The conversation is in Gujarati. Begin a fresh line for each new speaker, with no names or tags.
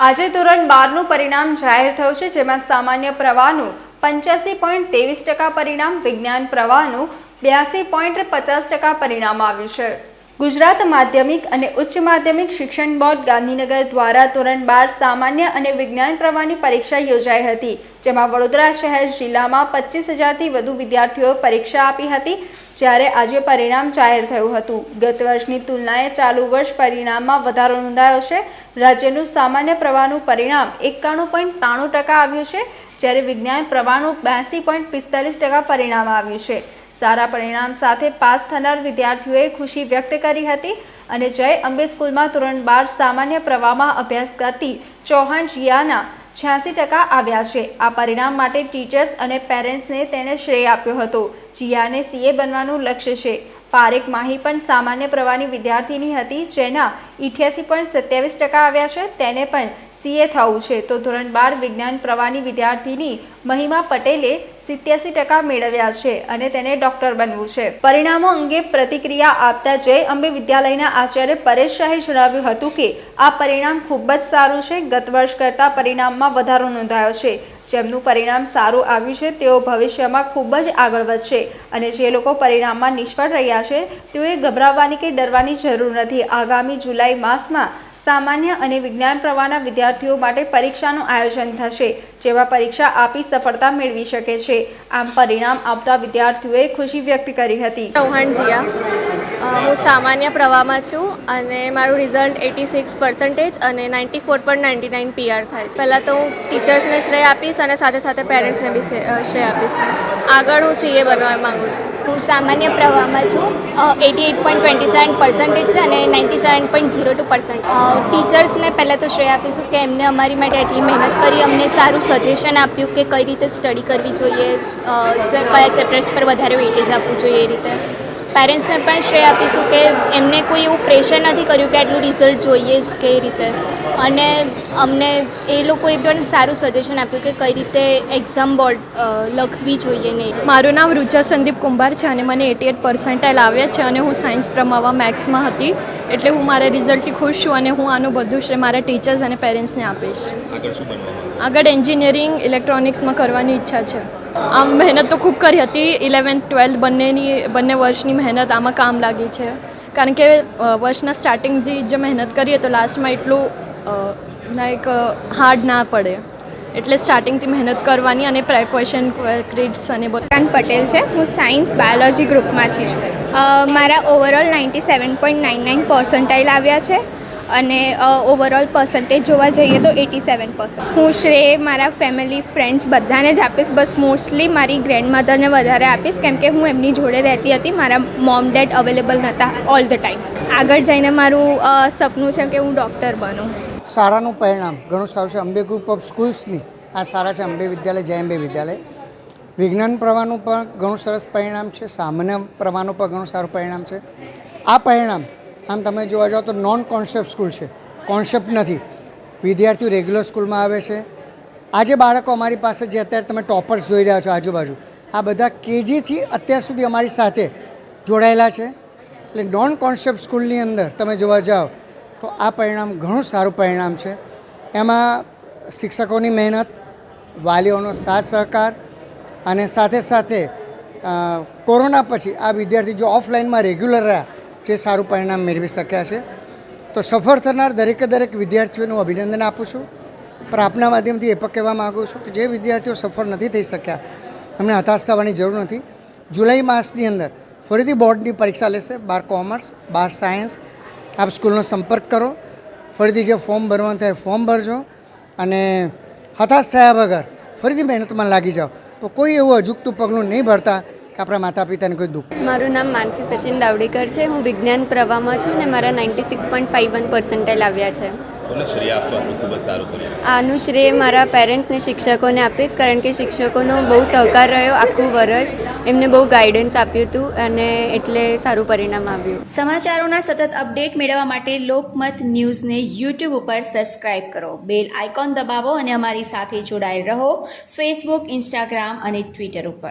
આજે ધોરણ બારનું પરિણામ જાહેર થયું છે, જેમાં સામાન્ય પ્રવાહનું પંચ્યાસી પોઈન્ટ ત્રેવીસ ટકા પરિણામ, વિજ્ઞાન પ્રવાહનું બ્યાસી પોઈન્ટ પચાસ ટકા પરિણામ આવ્યું છે. ગુજરાત માધ્યમિક અને ઉચ્ચ માધ્યમિક શિક્ષણ બોર્ડ ગાંધીનગર દ્વારા ધોરણ બાર સામાન્ય અને વિજ્ઞાન પ્રવાહની પરીક્ષા યોજાઈ હતી, જેમાં વડોદરા શહેર જિલ્લામાં પચીસ હજારથી વધુ વિદ્યાર્થીઓએ પરીક્ષા આપી હતી, જ્યારે આજે પરિણામ જાહેર થયું હતું. ગત વર્ષની તુલનાએ ચાલુ વર્ષ પરિણામમાં વધારો નોંધાયો છે. રાજ્યનું સામાન્ય પ્રવાહનું પરિણામ એકાણું પોઈન્ટ ત્રાણું ટકા આવ્યું છે, જ્યારે વિજ્ઞાન પ્રવાહનું બ્યાસી પોઈન્ટ પિસ્તાલીસ ટકા પરિણામ આવ્યું છે. સારા પરિણામ સાથે પાસ થનાર વિદ્યાર્થીઓએ ખુશી વ્યક્ત કરી હતી અને જય અંબે સ્કૂલમાં ધોરણ બાર સામાન્ય પ્રવાહમાં અભ્યાસ કરતી ચૌહાણ જિયાના છ્યાસી ટકા આવ્યા છે. આ પરિણામ માટે ટીચર્સ અને પેરેન્ટ્સને તેણે શ્રેય આપ્યો હતો. જિયાને સીએ બનવાનું લક્ષ્ય છે. પારેખ માહી પણ સામાન્ય પ્રવાહની વિદ્યાર્થીની હતી, જેના ઇઠ્યાસી પોઈન્ટ સત્યાવીસ ટકા આવ્યા છે. તેને પણ સીએ થવું છે. તો ધોરણ બાર વિજ્ઞાન પ્રવાહની વિદ્યાર્થીની મહિમા પટેલે સિત્યાસી ટકા મેળવ્યા છે અને તેને ડોક્ટર બનવું છે. પરિણામો અંગે પ્રતિક્રિયા આપતા જય અંબે વિદ્યાલયના આચાર્ય પરેશ શાહે જણાવ્યું હતું કે, આ પરિણામ ખૂબ જ સારું છે. ગત વર્ષ કરતાં પરિણામમાં વધારો નોંધાયો છે. જેમનું પરિણામ સારું આવ્યું છે, તેઓ ભવિષ્યમાં ખૂબ જ આગળ વધશે અને જે લોકો પરિણામમાં નિષ્ફળ રહ્યા છે, તેઓએ ગભરાવવાની કે ડરવાની જરૂર નથી. આગામી જુલાઈ માસમાં સામાન્ય અને વિજ્ઞાન પ્રવાહના વિદ્યાર્થીઓ માટે પરીક્ષાનું આયોજન થશે, જેવા પરીક્ષા આપી સફળતા મેળવી શકે છે. આમ પરિણામ આપતા વિદ્યાર્થીઓએ ખુશી વ્યક્ત કરી હતી.
ચૌહાણ હું સામાન્ય પ્રવાહમાં છું અને મારું રિઝલ્ટ એટી સિક્સ પર્સન્ટેજ અને ninety four point ninety nine PR થાય છે. પહેલાં તો હું ટીચર્સને શ્રેય આપીશ અને સાથે સાથે પેરેન્ટ્સને બી શ્રેય આપીશ. આગળ હું સીએ બનવા માગું છું.
હું સામાન્ય પ્રવાહમાં છું. Eighty eight point twenty seven percentage છે અને ninety seven point zero two percent ટીચર્સને પહેલાં તો શ્રેય આપીશું કે એમને અમારી માટે એટલી મહેનત કરી, અમને સારું સજેશન આપ્યું કે કઈ રીતે સ્ટડી કરવી જોઈએ કયા ચેપ્ટર્સ પર વધારે વેઇટેજ આપવું જોઈએ એ રીતે. પેરેન્ટ્સને પણ શ્રેય આપીશું કે એમને કોઈ એવું પ્રેશર નથી કર્યું કે આટલું રિઝલ્ટ જોઈએ જ કઈ રીતે. અને અમને એ લોકોએ પણ સારું સજેશન આપ્યું કે કઈ રીતે એક્ઝામ બોર્ડ લખવી જોઈએ ને
મારું નામ રૂચા સંદીપ કુંભાર છે અને મને એટી એટ પર્સન્ટાઇલ આવ્યા છે અને હું સાયન્સ પ્રમાવા મેથ્સમાં હતી. એટલે હું મારા રિઝલ્ટથી ખુશ છું અને હું આનું બધું શ્રેય મારા ટીચર્સ અને પેરેન્ટ્સને આપીશ.
આગળ શું બનવાનું
આગળ એન્જિનિયરિંગ ઇલેક્ટ્રોનિક્સમાં કરવાની ઈચ્છા છે. આમ મહેનત તો ખૂબ કરી હતી. ઇલેવન્થ ટ્વેલ્થ બંનેની, બંને વર્ષની મહેનત આમાં કામ લાગી છે. કારણ કે વર્ષના સ્ટાર્ટિંગથી જે મહેનત કરીએ તો લાસ્ટમાં એટલું લાઈક હાર્ડ ના પડે. એટલે સ્ટાર્ટિંગથી મહેનત કરવાની અને પ્રે ક્વેશ્ચન ક્રિટ્સ અને બધું.
કાંત પટેલ છે. હું સાયન્સ બાયોલોજી ગ્રુપમાંથી છું. મારા overall ninety seven point nine nine percentile આવ્યા છે. અને ઓવરઓલ પર્સન્ટેજ જોવા જઈએ તો એટી સેવન પર્સન્ટ હું શ્રેય મારા ફેમિલી ફ્રેન્ડ્સ બધાને જ આપીશ. બસ મોસ્ટલી મારી ગ્રેન્ડ મધરને વધારે આપીશ, કેમ કે હું એમની જોડે રહેતી હતી. મારા મોમ ડેડ અવેલેબલ નહોતા ઓલ ધ ટાઈમ આગળ જઈને મારું સપનું છે કે હું ડૉક્ટર બનું.
શાળાનું પરિણામ. ઘણું સારું છે. અંબે ગ્રુપ ઓફ સ્કૂલ્સની આ શાળા છે, અંબે વિદ્યાલય, જય અંબે વિદ્યાલય. વિજ્ઞાન પ્રવાહનું પણ ઘણું સરસ પરિણામ છે. સામાન્ય પ્રવાહનું પણ ઘણું સારું પરિણામ છે. આ પરિણામ આમ તમે જોવા જાઓ તો નોન કોન્સેપ્ટ સ્કૂલ છે. કોન્સેપ્ટ નથી. વિદ્યાર્થીઓ રેગ્યુલર સ્કૂલમાં આવે છે. આજે બાળકો અમારી પાસે જે અત્યારે તમે ટોપર્સ જોઈ રહ્યા છો આજુબાજુ, આ બધા કેજીથી અત્યાર સુધી અમારી સાથે જોડાયેલા છે. એટલે નોન કોન્સેપ્ટ સ્કૂલની અંદર તમે જોવા જાઓ તો આ પરિણામ ઘણું સારું પરિણામ છે. એમાં શિક્ષકોની મહેનત, વાલીઓનો સાથ સહકાર અને સાથે સાથે કોરોના પછી આ વિદ્યાર્થી જો ઓફલાઈનમાં રેગ્યુલર રહ્યા જે સારું પરિણામ મેળવી શક્યા છે. તો સફળ થનાર દરેકે દરેક વિદ્યાર્થીઓનું અભિનંદન આપું છું. પણ આપના માધ્યમથી એ પણ કહેવા માગું છું કે જે વિદ્યાર્થીઓ સફળ નથી થઈ શક્યા, એમને હતાશ થવાની જરૂર નથી. જુલાઈ માસની અંદર ફરીથી બોર્ડની પરીક્ષા લેશે બાર કોમર્સ, બાર સાયન્સ. આપ સ્કૂલનો સંપર્ક કરો. ફરીથી જે ફોર્મ ભરવાનું થાય ફોર્મ ભરજો અને હતાશ થયા વગર ફરીથી મહેનતમાં લાગી જાઓ. તો કોઈ એવું અજુકતું પગલું નહીં ભરતા કે આપણા માતા પિતાને કોઈ દુઃખ?
મારું નામ માનસી સચિન દાવડેકર છે. હું વિજ્ઞાન પ્રવાહમાં છું ને મારા ninety six point five one percentile આવ્યા છે.
કોને શ્રેય આપશો? આપણું ખૂબ જ સારું કર્યું
આનું શ્રેય મારા પેરેન્ટ્સને શિક્ષકોને આપીશ કારણ કે શિક્ષકોનો બહુ સહકાર રહ્યો આખું વર્ષ. એમને બહુ ગાઈડન્સ આપ્યું હતું અને એટલે સારું પરિણામ આવ્યું.
સમાચારોના સતત અપડેટ મેળવવા માટે લોકમત ન્યૂઝને યુટ્યુબ ઉપર સબસ્ક્રાઇબ કરો. બેલ આઇકોન દબાવો અને અમારી સાથે જોડાયેલ રહો. ફેસબુક ઇન્સ્ટાગ્રામ અને ટ્વિટર ઉપર.